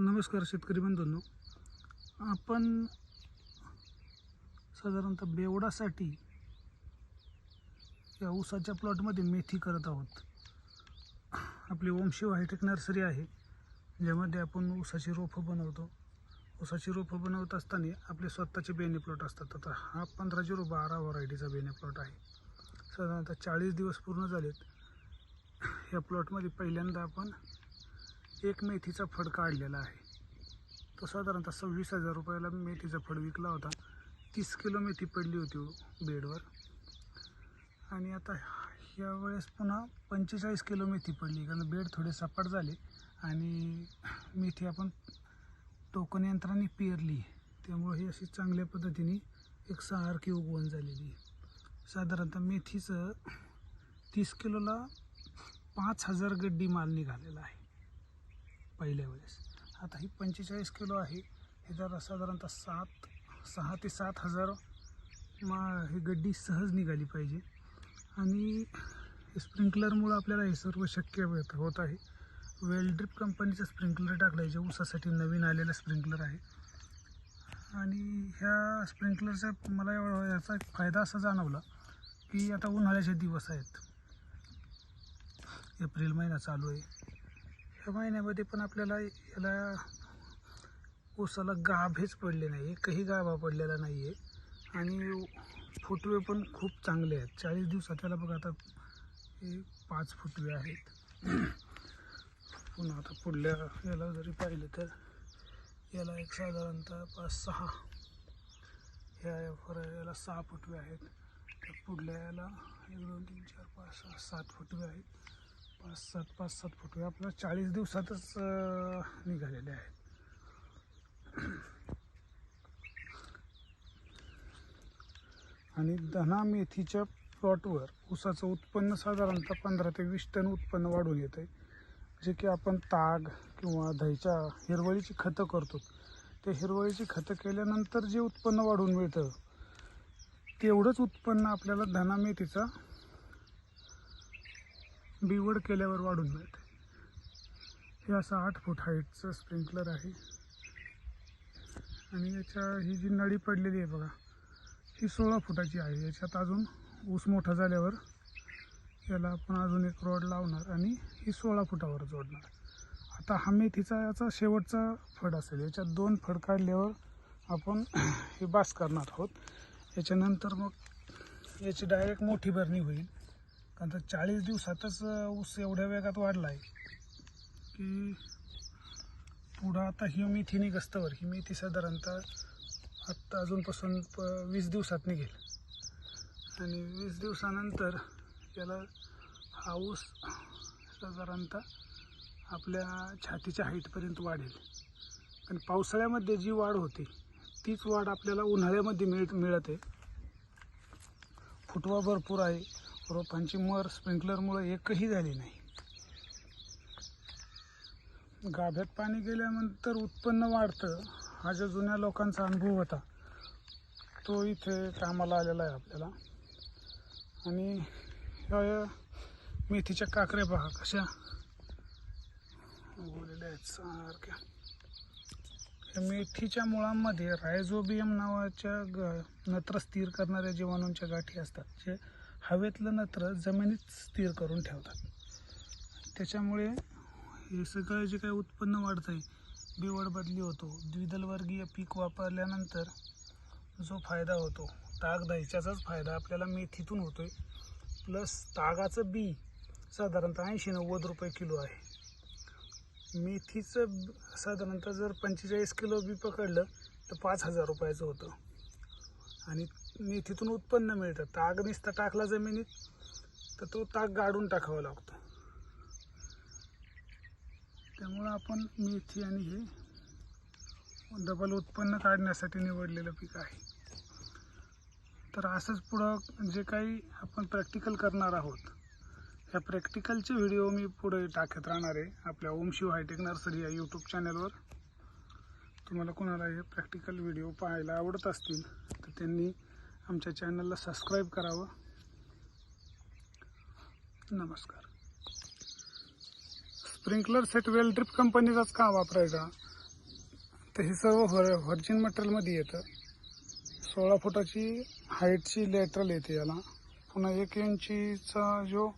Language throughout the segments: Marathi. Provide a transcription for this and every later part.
नमस्कार शेतकरी बंधूंनो. आपण साधारणतः बेवडासाठी या ऊसाच्या प्लॉटमध्ये मेथी करत आहोत. आपली ओमशिव हायटेक नर्सरी आहे ज्यामध्ये आपण ऊसाची रोपं बनवतो. ऊसाची रोपं बनवत असताना आपले स्वतःचे बेने प्लॉट असतात. आता हा पंधरा झिरो बारा व्हरायटीचा बेने प्लॉट आहे. साधारणतः चाळीस दिवस पूर्ण झालेत. या प्लॉटमध्ये पहिल्यांदा आपण एक मेथीचा फड काढलेला आहे. तो साधारणतः सव्वीस हजार रुपयाला मेथीचा फड विकला होता. तीस किलो मेथी पडली होती बेडवर. आणि आता ह्या वेळेस पुन्हा पंचेचाळीस किलो मेथी पडली कारण बेड थोडे सपाट झाले आणि मेथी आपण टोकन यंत्राने पेरली. त्यामुळे ही अशी चांगल्या पद्धतीने एक सारखी उगवण झालेली आहे. साधारणतः मेथीचं तीस किलोला पाच हजार गड्डी माल निघालेला आहे. पहिल्या वेळेस. आता ही पंचेचाळीस किलो आहे. हे जरा साधारणतः सात सहा ते सात हजार मा ही गड्डी सहज निघाली पाहिजे. आणि स्प्रिंकलरमुळं आपल्याला हे सर्व शक्य होत आहे आहे. वेल्ड्रिप कंपनीचं स्प्रिंकलर टाकलं आहे जे ऊसासाठी नवीन आलेलं स्प्रिंकलर आहे. आणि ह्या स्प्रिंकलरचा मला एवढा याचा एक फायदा असा जाणवला की आता उन्हाळ्याचे दिवस आहेत. एप्रिल महिना चालू आहे. या महिन्यामध्ये पण आपल्याला याला ऊसाला गाभेच पडले नाही एकही गाभा पडलेला नाही आहे आणि फुटवे पण खूप चांगले आहेत. चाळीस दिवसात त्याला बघा आता हे पाच फुटवे आहेत. पुन्हा आता पुढल्या याला जरी पाहिलं तर याला एक साधारणतः पाच सहा ह्या फर याला सहा फुटवे आहेत. त्या पुढल्या याला एक दोन तीन चार पाच सहा सात फुटवे आहेत. पाच सात पाच सात फोटो आपला चाळीस दिवसातच निघालेले आहेत. आणि धना मेथीच्या प्लॉटवर ऊसाचं उत्पन्न साधारणतः पंधरा ते वीस टन उत्पन्न वाढून येत आहे जे की आपण ताग किंवा दहीच्या हिरवळीची खतं करतो. ते हिरवळीची खतं केल्यानंतर जे उत्पन्न वाढून मिळतं तेवढंच उत्पन्न आपल्याला धना मेथीचा बिवड केल्यावर वाढून मिळते हे असं आठ फूट हाईटचं स्प्रिंकलर आहे. आणि याच्या ही जी नळी पडलेली आहे बघा ही सोळा फुटाची आहे. याच्यात अजून ऊस मोठा झाल्यावर याला आपण अजून एक रॉड लावणार आणि ही सोळा फुटावर जोडणार. आता हा मेथीचा याचा शेवटचा फड असेल. याच्यात दोन फड काढल्यावर आपण हे बास करणार आहोत. याच्यानंतर मग याची डायरेक्ट मोठी भरणी होईल. कारण तर चाळीस दिवसातच ऊस एवढ्या वेगात वाढला आहे की पुढं आता ही मेथी निघस्तवर ही मेथी साधारणतः आत्ता अजूनपासून प वीस दिवसात निघेल. आणि वीस दिवसानंतर याला हा ऊस साधारणतः आपल्या छातीच्या हाईटपर्यंत वाढेल. आणि पावसाळ्यामध्ये जी वाढ होते तीच वाढ आपल्याला उन्हाळ्यामध्ये मिळ मिळत. आहे फुटवा भरपूर आहे. रोपांची मर स्प्रिंकलरमुळे एकही झाली नाही. गाभ्यात पाणी गेल्यानंतर उत्पन्न वाढतं हा जो जुन्या लोकांचा अनुभव होता तो इथे कामाला आलेला आहे आपल्याला. आणि ह्या मेथीच्या काकऱ्या पहा कशा उगवलेल्या आहेत सारख्या. या मेथीच्या मुळांमध्ये रायझोबियम नावाच्या ग नत्र स्थिर करणाऱ्या जीवाणूंच्या गाठी असतात जे हवेतलं नत्र जमिनीत स्थिर करून ठेवतात. त्याच्यामुळे हे सगळं जे काही उत्पन्न वाढतं आहे बिवड बदली होतो. द्विदलवर्गीय पीक वापरल्यानंतर जो फायदा होतो ताग दह्याचाच फायदा आपल्याला मेथीतून होतो आहे प्लस तागाचं बी साधारणतः ऐंशी नव्वद रुपये किलो आहे. मेथीचं साधारणतः जर पंचेचाळीस किलो बी पकडलं तर पाच हजार रुपयाचं होतं. आणि मेथीतून उत्पन्न मिळतं. ताग नुसता टाकला जमिनीत तर तो ताग गाडून टाकावा लागतो. त्यामुळं आपण मेथी आणि हे डबल उत्पन्न काढण्यासाठी निवडलेलं पीक आहे. तर असंच पुढं जे काही आपण प्रॅक्टिकल करणार आहोत ह्या प्रॅक्टिकलचे व्हिडिओ मी पुढे टाकत राहणार आहे आपल्या ओमशिव हायटेक नर्सरी या यूट्यूब चॅनलवर तुम्हाला कोणाला हे प्रॅक्टिकल व्हिडिओ पाहायला आवडत असतील त्यांनी आमच्या चॅनलला सबस्क्राईब करावं. नमस्कार. स्प्रिंकलर सेट वेल ड्रिप कंपनीचाच का वापरायचा? तर हे सर्व व्हर व्हर्जिन मटेरियलमध्ये येतं. सोळा फुटाची हाईटची लेटरल येते याला. पुन्हा एक इंचीचा जो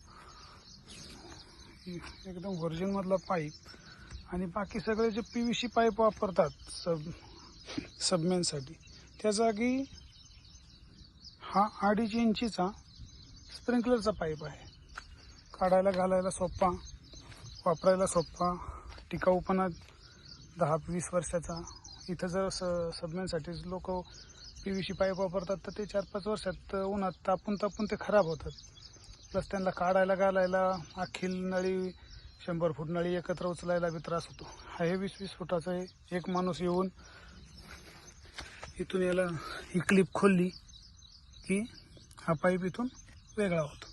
एकदम व्हर्जिनमधला पाईप आणि बाकी सगळे J P V C pipe वापरतात सब सबमेनसाठी त्या जागी हा अडीच इंचीचा स्प्रिंकलरचा पाईप आहे. काढायला घालायला सोपा वापरायला सोपा टिकाऊपणा दहा वीस वर्षाचा. इथं जर स सबमेनसाठी लोक पी व्ही सी पाईप वापरतात तर ते चार पाच वर्षात उन्हात तापून तापून ते खराब होतात. प्लस त्यांना काढायला घालायला अखिल नळी शंभर फूट नळी एकत्र उचलायला बी त्रास होतो. हा हे वीस वीस फुटाचं एक माणूस येऊन इथून याला ही क्लिप खोलली. की हा पाईप इथून वेगळा होतो.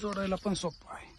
जोडायला पण सोपं आहे.